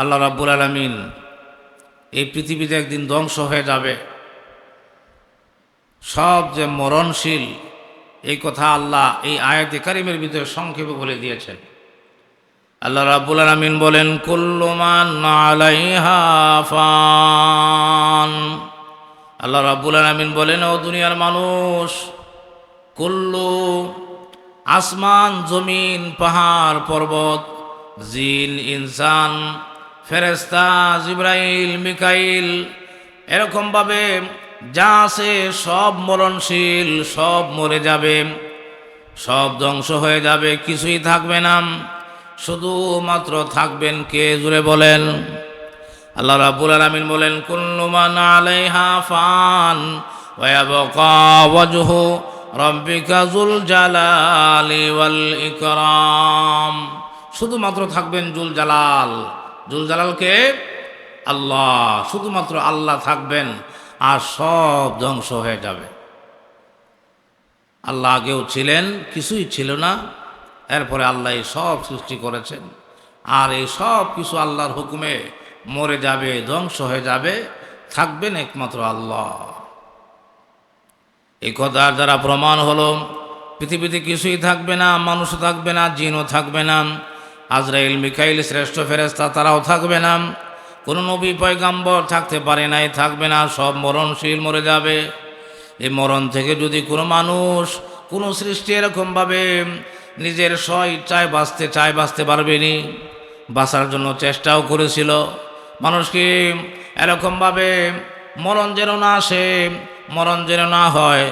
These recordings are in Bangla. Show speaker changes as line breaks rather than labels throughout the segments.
আল্লাহ রাব্বুল আলমিন এই পৃথিবীতে একদিন ধ্বংস হয়ে যাবে। সব যে মরণশীল, এই কথা আল্লাহ এই আয়াতে কারিমের ভিতরে সংক্ষেপে বলে দিয়েছেন। আল্লাহ রাব্বুল আলমিন বলেন কুল্লুমান আল্লাহ রাব্বুল আলমিন বলেন, ও দুনিয়ার মানুষ, কুল্লু আসমান, জমিন, পাহাড়, পর্বত, জিন, ইনসান ফেরেস্তা জিব্রাইল, মিকাইল, এরকমভাবে যা আছে সব মরণশীল, সব মরে যাবে, সব ধ্বংস হয়ে যাবে, কিছুই থাকবে না। শুধুমাত্র থাকবেন কে জুড়ে বলেন? আল্লাহ রাব্বুল আলামিন বলেন, কুল্লু মান আলাইহা ফান রাব্বিকা যুল জালালি ওয়াল ইকরাম। শুধুমাত্র থাকবেন জুল জালাল। জুল জালালকে আল্লাহ, শুধুমাত্র আল্লাহ থাকবেন আর সব ধ্বংস হয়ে যাবে। আল্লাহ আগেও ছিলেন, কিছুই ছিল না। এরপরে আল্লাহ এই সব সৃষ্টি করেছেন। আর এই সব কিছু আল্লাহর হুকুমে মরে যাবে, ধ্বংস হয়ে যাবে, থাকবেন একমাত্র আল্লাহ। এই কথার দ্বারা প্রমাণ হলো, পৃথিবীতে কিছুই থাকবে না মানুষও থাকবে না, জিনও থাকবে না। আজরাইল মিকাইল শ্রেষ্ঠ ফেরেস্তা তারাও থাকবে না। কোনো নবী পয়গাম্বর থাকতে পারে নাই, থাকবে না, সব মরণশীল মরে যাবে। এই মরণ থেকে যদি কোনো মানুষ কোনো সৃষ্টি এরকমভাবে নিজের স্ব ইচ্ছায় বাঁচতে, চায় বাঁচতে পারবেনি বাঁচার জন্য চেষ্টাও করেছিল। মানুষকে এরকমভাবে মরণ যেন না আসে, মরণ যেন না হয়,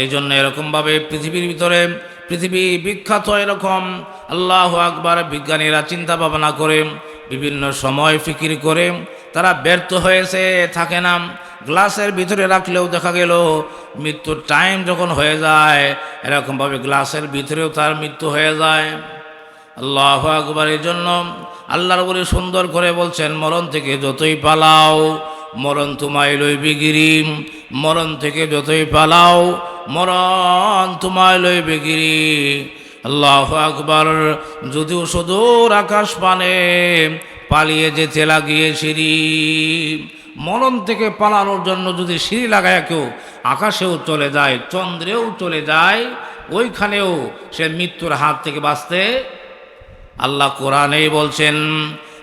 এই জন্য এরকমভাবে পৃথিবীর ভিতরে পৃথিবী বিখ্যাত এরকম। আল্লাহ আকবার বিজ্ঞানীরা চিন্তা ভাবনা করে, বিভিন্ন সময় ফিকির করে, তারা ব্যর্থ হয়েছে, থাকে না। গ্লাসের ভিতরে রাখলেও দেখা গেল, মৃত্যুর টাইম যখন হয়ে যায়, এরকমভাবে গ্লাসের ভিতরেও তার মৃত্যু হয়ে যায়। আল্লাহ আকবরের জন্য আল্লাহর বলে সুন্দর করে বলছেন, মরণ থেকে যতই পালাও, মরণ তোমায় লইবে গিরিম। মরণ থেকে যতই পালাও, মরণ তোমায় লইবে গিরি। আল্লাহ আকবর, যদিও সুদূর আকাশ পানে পালিয়ে যেতে লাগিয়ে সিঁড়ি। মরণ থেকে পালানোর জন্য যদি সিঁড়ি লাগায় কেউ আকাশেও চলে যায়, চন্দ্রেও চলে যায়, ওইখানেও সে মৃত্যুর হাত থেকে বাঁচতে আল্লাহ কোরআনেই বলছেন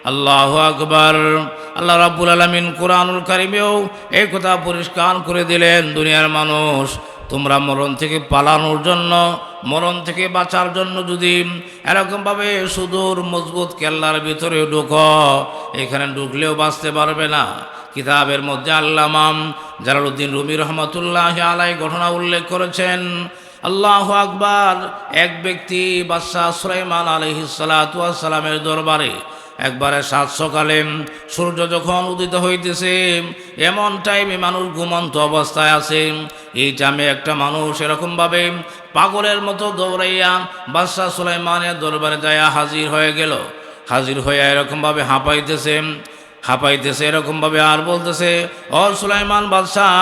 আল্লাহ আকবর। আল্লাহ রাব্বুল আলমিন কোরআনুল কারিমেও এই কথা পরিষ্কার করে দিলেন, দুনিয়ার মানুষ, তোমরা মরণ থেকে পালানোর জন্য, মরণ থেকে বাঁচার জন্য যদি এরকমভাবে সুদূর মজবুত কেল্লার ভিতরে ঢুক, এখানে ঢুকলেও বাঁচতে পারবে না। কিতাবের মধ্যে আল্লামাম জালালুদ্দিন রুমি রহমতুল্লাহ আলাই ঘটনা উল্লেখ করেছেন, আল্লাহ আকবার, এক ব্যক্তি বাদশাহ সুলাইমান আলহিসালামের দরবারে একবারে সাত সকালে সূর্য যখন উদিত হইতেছে, এমন টাইমে মানুষ ঘুমন্ত অবস্থায় আছে। এই টাইমে একটা মানুষ এরকমভাবে পাগলের মতো দৌড়াইয়া বাদশাহ সুলাইমানের দরবারে যাইয়া হাজির হয়ে গেল। হাজির হইয়া এরকমভাবে হাঁপাইতেছে। হাঁপাইতেছে, এরকমভাবে আর বলতেছে, ও সুলাইমান বাদশাহ,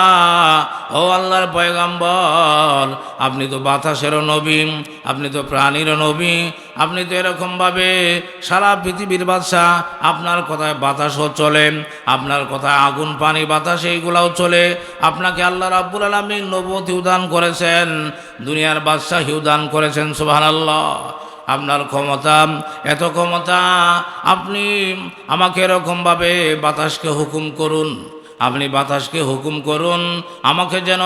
ও আল্লাহর পয়গাম্বর, আপনি তো বাতাসেরও নবী, আপনি তো প্রাণীরও নবী, আপনি তো এরকমভাবে সারা পৃথিবীর বাদশাহ, আপনার কথায় বাতাসও চলে, আপনার কথায় আগুন, পানি, বাতাস, এইগুলাও চলে, আপনাকে আল্লাহ রাব্বুল আলমী নবতী উদান করেছেন, দুনিয়ার বাদশাহ হিউদান করেছেন সুবাহ আল্লাহ আপনার ক্ষমতা, এত ক্ষমতা, আপনি আমাকে এরকমভাবে বাতাসকে হুকুম করুন। আপনি বাতাসকে হুকুম করুন, আমাকে যেন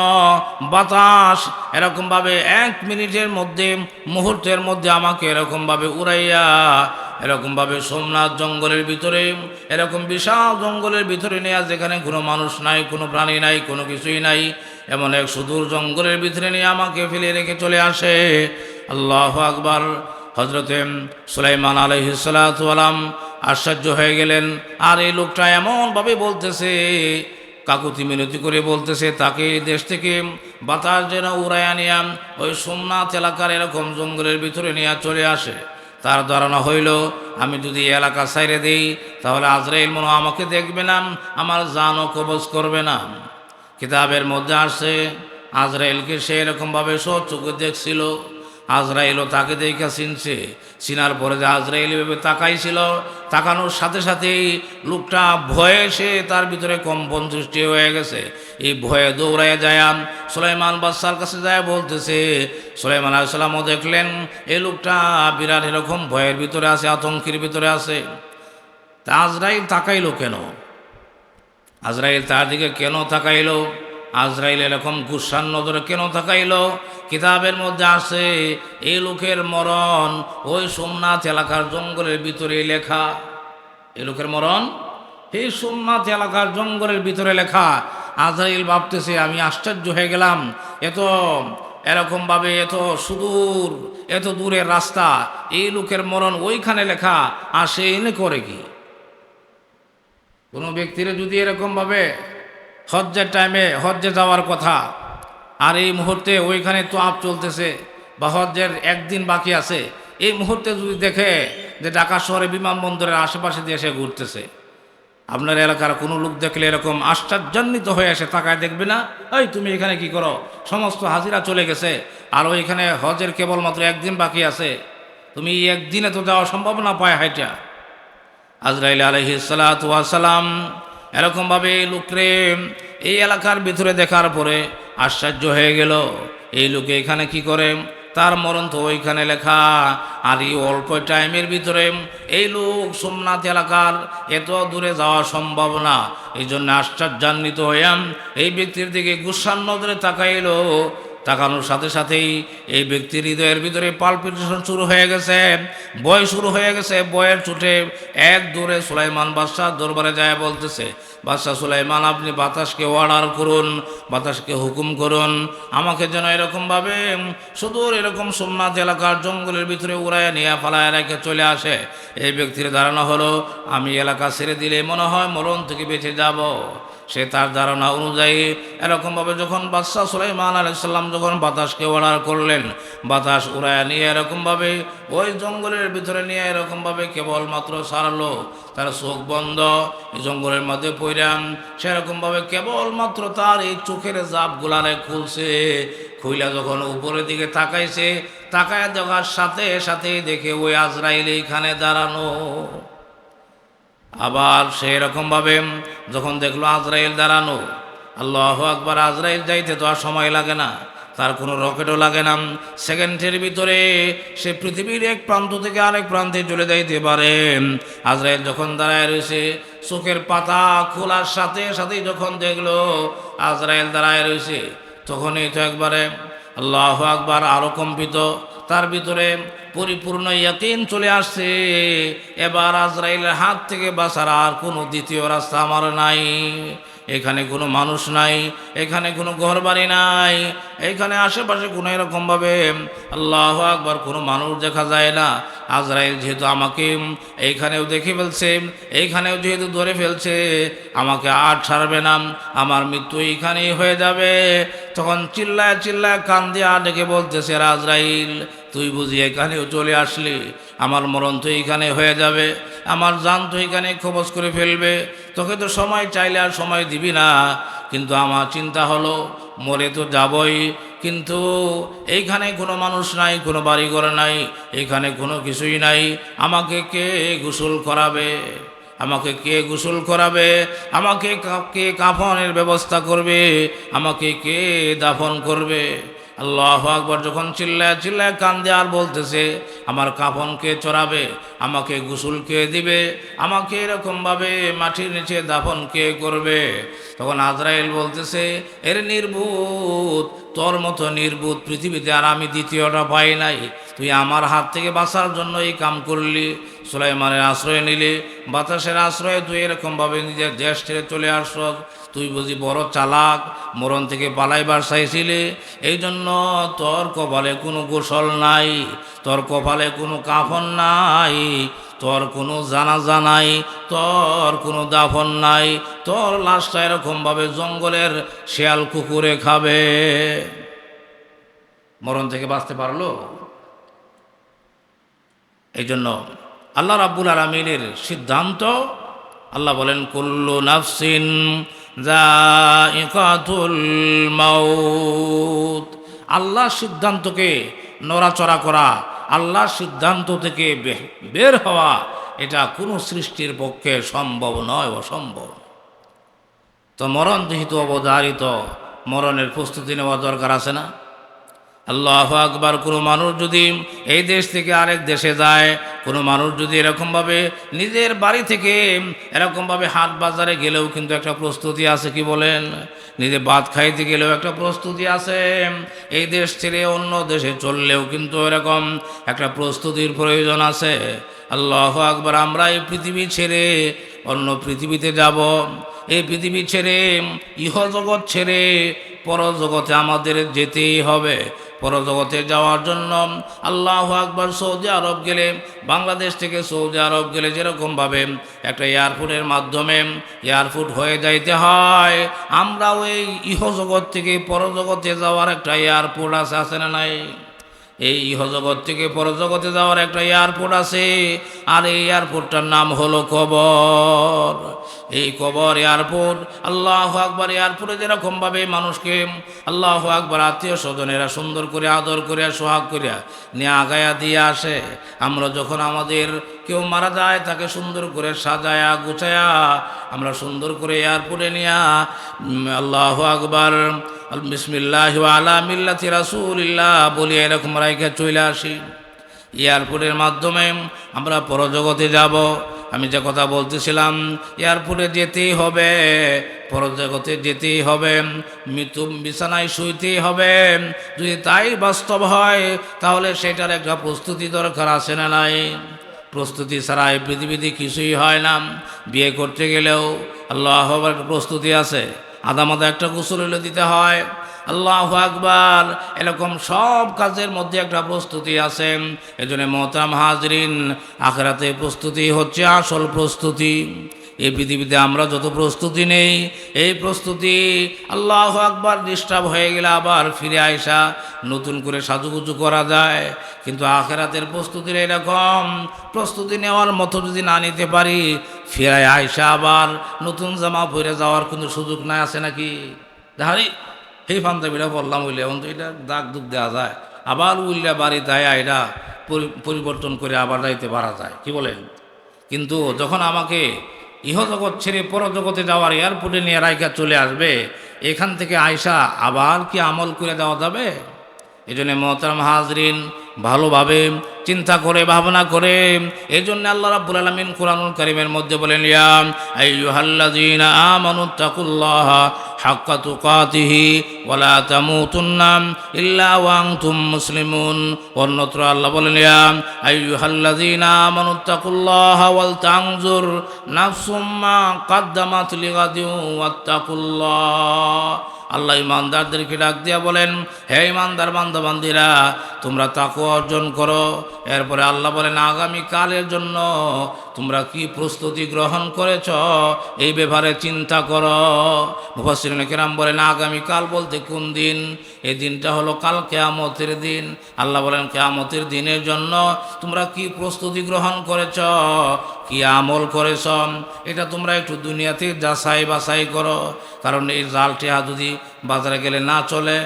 বাতাস এরকমভাবে এক মিনিটের মধ্যে, মুহূর্তের মধ্যে আমাকে এরকমভাবে উড়াইয়া, এরকমভাবে সোমনাথ জঙ্গলের ভিতরে, এরকম বিশাল জঙ্গলের ভিতরে নেয়া যেখানে কোনো মানুষ নাই, কোনো প্রাণী নাই, কোনো কিছুই নাই, এমন এক সুদূর জঙ্গলের ভিতরে নিয়ে আমাকে ফেলে রেখে চলে আসে। আল্লাহ আকবার। হজরতে সুলাইমান আলহিসাল্লাম আশ্চর্য হয়ে গেলেন, আর এই লোকটা এমনভাবে বলতেছে? কাকুতি মিনতি করে বলতেছে, তাকে দেশ থেকে বাতাস যেন উড়াইয়া নিয়া ওই সোমনাথ এলাকার এরকম জঙ্গলের ভিতরে নিয়ে চলে আসে। তার ধারণা হইল, আমি যদি এলাকা সাইরে দিই, তাহলে আজরাইল মনে আমাকে দেখবে না, আমার জানও কবজ করবে না। কিতাবের মধ্যে আসে আজরাইলকে সে এরকমভাবে সব চোখে দেখছিল। আজরাইলও তাকে দেখে চিনছে। চিনার পরে যে আজরাইল এভাবে তাকাইছিল, তাকানোর সাথে সাথেই লোকটা ভয়ে সে তার ভিতরে কম্পন সৃষ্টি হয়ে গেছে। এই ভয়ে দৌড়াইয়া যায় সুলাইমান বাদশার কাছে যায় বলতেছে, সুলাইমান আলাইসাল্লামও দেখলেন, এই লোকটা বিরাট এরকম ভয়ের ভিতরে আছে, আতঙ্কের ভিতরে আছে। তা আজরাইল তাকাইলো কেন? আজরাইল তার দিকে কেন তাকাইলো? আজরাইল এরকম গুসার নজরে কেন তাকাইলো? কিতাবের মধ্যে আছে এই লোকের মরণ ওই সোমনাথ এলাকার জঙ্গলের ভিতরে লেখা। এই লোকের মরণ এই সোমনাথ এলাকার জঙ্গলের ভিতরে লেখা। আজরাইল ভাবতেছে, আমি আশ্চর্য হয়ে গেলাম। এত এরকমভাবে এত সুদূর, এত দূরের রাস্তা, এই লোকের মরণ ওইখানে লেখা, আর সে এনে করে কি? কোনো ব্যক্তির যদি এরকমভাবে হজ্জের টাইমে হজ্জে যাওয়ার কথা আর এই মুহূর্তে ওইখানে তো আপ চলতেছে বা হজ্জের একদিন বাকি আছে। এই মুহূর্তে যদি দেখে যে ঢাকা শহরে বিমানবন্দরের আশেপাশে দিয়ে এসে ঘুরতেছে, আপনার এলাকার কোনো লোক দেখলে এরকম আশ্চর্যান্বিত হয়ে এসে তাকায় দেখবে না, এই, তুমি এখানে কি করো? সমস্ত হাজিরা চলে গেছে, আর ওইখানে হজের কেবলমাত্র একদিন বাকি আছে। তুমি একদিনে তো যাওয়া সম্ভব না পায় হাইটা। আজরাইল আলহি সালাম এরকমভাবে এই লোকরে এই এলাকার ভিতরে দেখার পরে আশ্চর্য হয়ে গেল। এই লোকে এখানে কি করে? তার মরণ তো ওইখানে লেখা। আর এই অল্প টাইমের ভিতরে এই লোক সোমনাথ এলাকার এত দূরে যাওয়া সম্ভব না। এই জন্য আশ্চর্যান্বিত হইয়াম। এই ব্যক্তির দিকে গুসার নজরে তাকাইলো। তাকানোর সাথে সাথেই এই ব্যক্তির হৃদয়ের ভিতরে পালপিটেশন শুরু হয়ে গেছে। বয় শুরু হয়ে গেছে। বয়ের ছুটে এক দূরে সুলাইমান বাদশাহ দরবারে যায় বলতেছে বাদশাহ সুলাইমান, আপনি বাতাসকে অর্ডার করুন, বাতাসকে হুকুম করুন। আমাকে যেন এরকমভাবে সুদূর এরকম সোমনাথ এলাকার জঙ্গলের ভিতরে উড়ায় নিয়ে ফালায় রেখে চলে আসে। এই ব্যক্তির ধারণা হলো, আমি এলাকা ছেড়ে দিলে মনে হয় মরণ থেকে বেঁচে যাব। সে তার ধারণা অনুযায়ী, এরকমভাবে যখন বাদশাহ সুলাইমান আলাইসাল্লাম যখন বাতাসকে অর্ডার করলেন, বাতাস উড়ায় নিয়ে এরকমভাবে, ওই জঙ্গলের ভিতরে নিয়ে এরকমভাবে কেবলমাত্র সারলো। তার চোখ বন্ধ জঙ্গলের মধ্যে পইরাম সেরকমভাবে কেবলমাত্র তার এই চোখের জাপগুলারে খুলছে। খুইলা যখন উপরের দিকে তাকাইছে, তাকায় দেখার সাথে সাথে দেখে ওই আজরাইল এইখানে দাঁড়ানো। আবার সেই রকমভাবে যখন দেখল আজরাইল দাঁড়ানো, আল্লাহ আকবার আজরাইল যাইতে তো আর সময় লাগে না। তার কোনো রকেটও লাগে না। সেকেন্ডের ভিতরে সে পৃথিবীর এক প্রান্ত থেকে আরেক প্রান্তে চলে যাইতে পারে। আজরায়েল যখন দাঁড়ায় রয়েছে, চোখের পাতা খোলার সাথে সাথেই যখন দেখল আজরায়েল দাঁড়ায় রয়েছে, তখনই তো একবারে আল্লাহ আকবার আরও কম্পিত। তার ভিতরে পরিপূর্ণ ইয়াকিন চলে আসছে। এবার আজরাইলের হাত থেকে বাঁচার আর কোনো দ্বিতীয় রাস্তা আমার নাই। এখানে কোনো মানুষ নাই, এখানে কোনো ঘর বাড়ি নাই, এখানে আশেপাশে কোনো এরকমভাবে আল্লাহ আকবার কোনো মানুষ দেখা যায় না। আজরাইল যেহেতু আমাকে এইখানেও দেখে ফেলছে, এইখানেও যেহেতু ধরে ফেলছে, আমাকে আর ছাড়বে না, আমার মৃত্যু এইখানেই হয়ে যাবে। তখন চিল্লায় চিল্লায় কান দিয়ে আর ডেকে বলতেছে রাজরাইল তুই বুঝি এখানেও চলে আসলি? আমার মরণ তো এইখানে হয়ে যাবে, আমার জান তো এখানে খবজ করে ফেলবে। তোকে তো সময় চাইলে আর সময় দিবি না, কিন্তু আমার চিন্তা হলো মরে তো যাবই। কিন্তু এইখানে কোনো মানুষ নাই, কোনো বাড়িঘর নাই এখানে কোনো কিছুই নাই। আমাকে কে গোসল করাবে? আমাকে কে গোসল করাবে? আমাকে কা- কাফনের ব্যবস্থা করবে? আমাকে কে দাফন করবে? আল্লাহ আকবর যখন চিল্লায় চিল্লায় কান্দে আর বলতেছে, আমার কাফন কে চড়াবে? আমাকে গোসল কে দিবে? আমাকে এরকমভাবে মাটির নিচে দাফন কে করবে? তখন আজরাইল বলতেছে, এর নির্ভূত তোর মতো নির্ভূত পৃথিবীতে আর আমি দ্বিতীয়টা পাই নাই। তুই আমার হাত থেকে বাঁচার জন্য এই কাম করলি। সুলাইমানের আশ্রয় নিলে, বাতাসের আশ্রয়ে তুই এরকমভাবে নিজের দেশ ছেড়ে চলে আসছ। তুই বুঝি বড় চালাক, মরণ থেকে পালাইবার চাইছিলি। এই জন্য তোর কপালে কোনো গোসল নাই, তোর কপালে কোনো কাফন নাই, তোর কোনো জানাজা নাই, তোর কোনো দাফন নাই। তোর লাশটা এরকমভাবে জঙ্গলের শেয়াল কুকুরে খাবে। মরণ থেকে বাঁচতে পারল? এই জন্য আল্লাহ রাব্বুল আলমিনের সিদ্ধান্ত, আল্লাহ বলেন, কুল্লু নাফসিন আল্লাহর সিদ্ধান্তকে নড়াচড়া করা আল্লাহর সিদ্ধান্ত থেকে বের হওয়া, এটা কোনো সৃষ্টির পক্ষে সম্ভব নয়, অসম্ভব। তো মরণ যেহেতু অবধারিত, মরণের প্রস্তুতি নেওয়া দরকার আছে না? আল্লাহ আকবার, কোনো মানুষ যদি এই দেশ থেকে আরেক দেশে যায় কোনো মানুষ যদি এরকমভাবে নিজের বাড়ি থেকে এরকমভাবে হাট বাজারে গেলেও কিন্তু একটা প্রস্তুতি আছে, কি বলেন? নিজে ভাত খাইতে গেলেও একটা প্রস্তুতি আছে। এই দেশ ছেড়ে অন্য দেশে চললেও কিন্তু এরকম একটা প্রস্তুতির প্রয়োজন আছে। আল্লাহ আকবার, আমরা এই পৃথিবী ছেড়ে অন্য পৃথিবীতে যাব। এই পৃথিবী ছেড়ে, ইহজগৎ ছেড়ে পরজগতে আমাদের যেতেই হবে। পরজগতে যাওয়ার জন্য আল্লাহ আকবর সৌদি আরব গেলে, বাংলাদেশ থেকে সৌদি আরব গেলে যেরকমভাবে একটা এয়ারপোর্টের মাধ্যমে এয়ারপোর্ট হয়ে যাইতে হয়, আমরাও এই ইহজগৎ থেকে পরজগতে যাওয়ার একটা এয়ারপোর্ট আছে আসে না নাই? এই ইহজগৎ থেকে পরজগতে যাওয়ার একটা এয়ারপোর্ট আছে। আর এই এয়ারপোর্টটার নাম হলো কবর। এই কবর, এয়ারপোর্ট, আল্লাহ আকবর, এয়ারপোর্টে যেরকমভাবে মানুষকে আল্লাহ আকবর, আত্মীয় স্বজনেরা সুন্দর করে, আদর করিয়া সোহাগ করিয়া নিয়ে আগায়া দিয়ে আসে। আমরা যখন আমাদের কেউ মারা যায়, তাকে সুন্দর করে সাজায়া, গুছায়া আমরা সুন্দর করে এয়ারপোর্টে নিয়া আল্লাহ আকবর বলি এরকম রাইখা চলে আসি। এয়ারপোর্টের মাধ্যমে আমরা পরজগতে যাব। আমি যে কথা বলতেছিলাম, এয়ারপোর্টে যেতেই হবে, পরজগতে যেতেই হবে। মৃত্যু বিছানায় শুইতেই হবে। যদি তাই বাস্তব হয়, তাহলে সেটার একটা প্রস্তুতি দরকার আছে না নাই? প্রস্তুতি ছাড়া এই পৃথিবীতে কিছুই হয় না। বিয়ে করতে গেলেও আল্লাহ একটা প্রস্তুতি আছে। আদামাদা একটা গোসল হলে দিতে হয়। আল্লাহ আকবার। এরকম সব কাজের মধ্যে একটা প্রস্তুতি আছে এজন্য মহতাম হাজরিন, আখরাতে প্রস্তুতি হচ্ছে আসল প্রস্তুতি। এই পৃথিবীতে আমরা যত প্রস্তুতি নেই, এই প্রস্তুতি আল্লাহ আকবার ডিস্টার্ব হয়ে গেলে আবার ফিরে আইসা নতুন করে সাজুগুজু করা যায়। কিন্তু আখেরাতের প্রস্তুতির এরকম, প্রস্তুতি নেওয়ার মতো যদি না নিতে পারি ফিরে আইসা আবার নতুন জামা পরে যাওয়ার কোনো সুযোগ নাই, আছে নাকি? হারি সেই পাঞ্জাবিটা বললাম উইলে এখন তো, এটা দাগ দুগ দেওয়া যায়। আবার উইল্লা বাড়ি এটা পরি- পরিবর্তন করে আবার যাইতে পারা যায়। কি বলেন? কিন্তু যখন আমাকে ইহজগৎ ছেড়ে পরজগতে যাওয়ার এয়ারপোর্টে নিয়ে রাইকা চলে আসবে, এখান থেকে আয়সা আবার কি আমল করে দেওয়া যাবে? এই জন্য মহতারাম হাজরিন, ভালোভাবে চিন্তা করে, ভাবনা করে এই জন্য আল্লাহ রাব্বুল আলামিন কোরআনুল কারীমের মধ্যে বলেন, ইয়া আইয়ুহাল্লাযীনা আমানু তাকুল্লাহ হাক্কা তুকাতিহি ওয়ালা তামুতুন্না ইল্লা ওয়া আনতুম মুসলিমুন। অন্যত্র আল্লাহ বলেন, ইয়া আইয়ুহাল্লাযীনা আমানু তাকুল্লাহ ওয়াল তানজুর নাফসুম মা কাদ্দামাত লিগাদিন ওয়াত্তাকুল্লাহ। আল্লাহ ইমানদারদেরকে ডাক দিয়া বলেন, হে ইমানদার বান্ধবান্ধীরা তোমরা তাকে অর্জন করো। এরপরে আল্লাহ বলেন, আগামী কালের জন্য তোমরা কি প্রস্তুতি গ্রহণ করেছ? এই ব্যাপারে চিন্তা করো। মুফাসির কেরাম বলেন, আগামী কাল বলতে কোন দিন? এই দিনটা হলো কাল কেয়ামতের দিন। আল্লাহ বলেন, কেয়ামতের দিনের জন্য তোমরা কি প্রস্তুতি গ্রহণ করেছ? কি আমল করেছ? এটা তোমরা একটু দুনিয়াতে যাচাই বাছাই করো। কারণ এই জালটিয়া যদি বাজারে গেলে না চলে,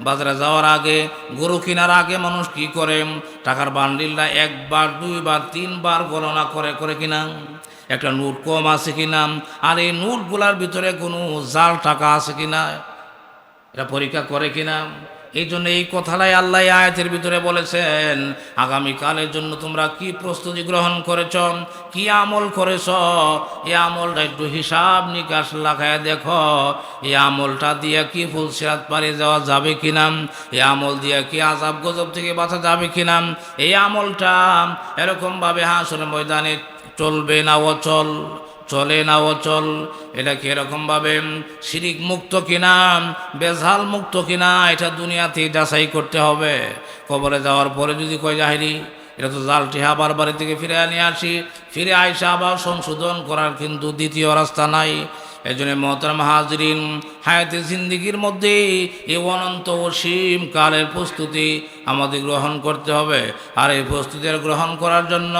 বাজারে যাওয়ার আগে, গরু কেনার আগে মানুষ কি করে? টাকার বান্ডিলটা একবার, দুইবার, তিনবার গণনা করে করে কিনা? একটা নোট কম আছে কিনা? আর এই নোটগুলার ভিতরে কোনো জাল টাকা আছে কিনা? এটা পরীক্ষা করে কিনা? এই জন্য এই কথাটাই আল্লাহ আয়াতের ভিতরে বলেছেন, আগামীকালের জন্য তোমরা কি প্রস্তুতি গ্রহণ করেছ? কি আমল করেছ? এই আমলটা একটু হিসাব নিকাশ লাগায় দেখো। এই আমলটা দিয়ে কি ফুল সিরাত পারে যাওয়া যাবে কিনা? এই আমল দিয়ে কি আজাব গজব থেকে বাঁচা যাবে কিনা? এই আমলটা এরকমভাবে হাসর ময়দানে চলবে না অচল। চলে না অচল এটা কি এরকমভাবে শিরিক মুক্ত কিনা, বেজাল মুক্ত কিনা, এটা দুনিয়াতে যাচাই করতে হবে। কবরে যাওয়ার পরে যদি কয়, জাহেরি, এটা তো জালটি আবার বাড়ি থেকে ফিরে নিয়ে আসি। ফিরে আইসা আবার সংশোধন করার কিন্তু দ্বিতীয় রাস্তা নাই। এই জন্য মহতরম হাজরিন, হায়াতে জিন্দিগির মধ্যে এই অনন্ত অসীম কালের প্রস্তুতি আমাদের গ্রহণ করতে হবে। আর এই প্রস্তুতির গ্রহণ করার জন্য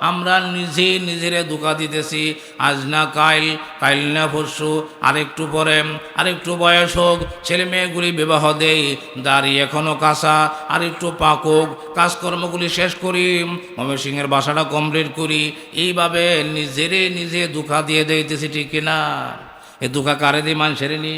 আমরা নিজে নিজেরে ধোকা দিতেছি। আজ না কাইল কাইল না পরশু, আরেকটু পরে, আরেকটু বয়স হোক, ছেলে মেয়েগুলি বিবাহ দেই, দাড়ি এখনও কাঁচা আর একটু পাকুক কাজকর্মগুলি শেষ করি, ময়মনসিংহের বাসাটা কমপ্লিট করি। এইভাবে নিজেরে নিজে ধোকা দিয়ে দিতেছি, ঠিক কিনা? এ ধোকা কারে দিই মানুষের নি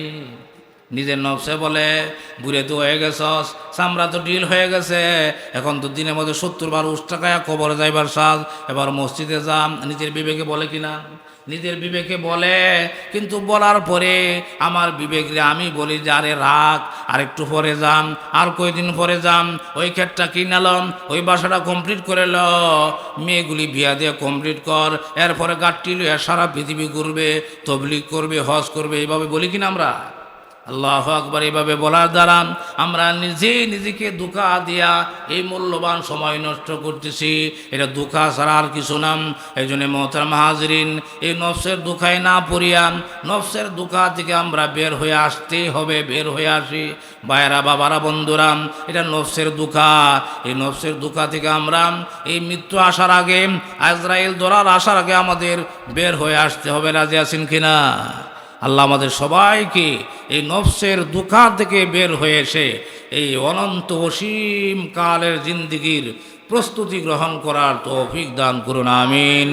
নিজের নবসে বলে, বুড়ে তো হয়ে গেছস, চামড়া তো ডিল হয়ে গেছে। এখন তো দিনের মধ্যে সত্তর বার উস টাকায় কবরে যাইবার সাজ। এবার মসজিদে যাম। নিজের বিবেকে বলে কিনা? নিজের বিবেকে বলে, কিন্তু বলার পরে আমার বিবেকরে আমি বলি যে, আরে রাখ আর একটু পরে যান আর কয়দিন পরে যান ওই ক্ষেতটা কিনালাম ওই বাসাটা কমপ্লিট করে ল। মেয়েগুলি বিয়া দিয়ে কমপ্লিট কর। এরপরে গাঠটি লইয়া সারা পৃথিবী ঘুরবে তবলিক করবে, হজ করবে। এইভাবে বলি কিনা আমরা? আল্লাহ আকবর এইভাবে বলার দ্বারা আমরা নিজেই নিজেকে দুঃখা দিয়া এই মূল্যবান সময় নষ্ট করতেছি। এটা দুঃখা ছাড়া আর কিছু নাম এই জন্য মহতার মাহাজরিন এই নফসের দুঃখায় না পড়িয়া নফসের দুঃখা থেকে আমরা বের হয়ে আসতেই হবে, বের হয়ে আসি। ভাইয়েরা, বাবারা, বন্ধুরা, এটা নফসের দুঃখা এই নফসের দুঃখা থেকে আমরা এই মৃত্যু আসার আগে, আজরাইল দরার আসার আগে আমাদের বের হয়ে আসতে হবে। রাজি আছেন কিনা? আল্লাহ আমাদের সবাইকে এই নফসের দুঃখা থেকে বের হয়ে এসে এই অনন্ত অসীম কালের জিন্দিগির প্রস্তুতি গ্রহণ করার তৌফিক দান করুন, আমিন।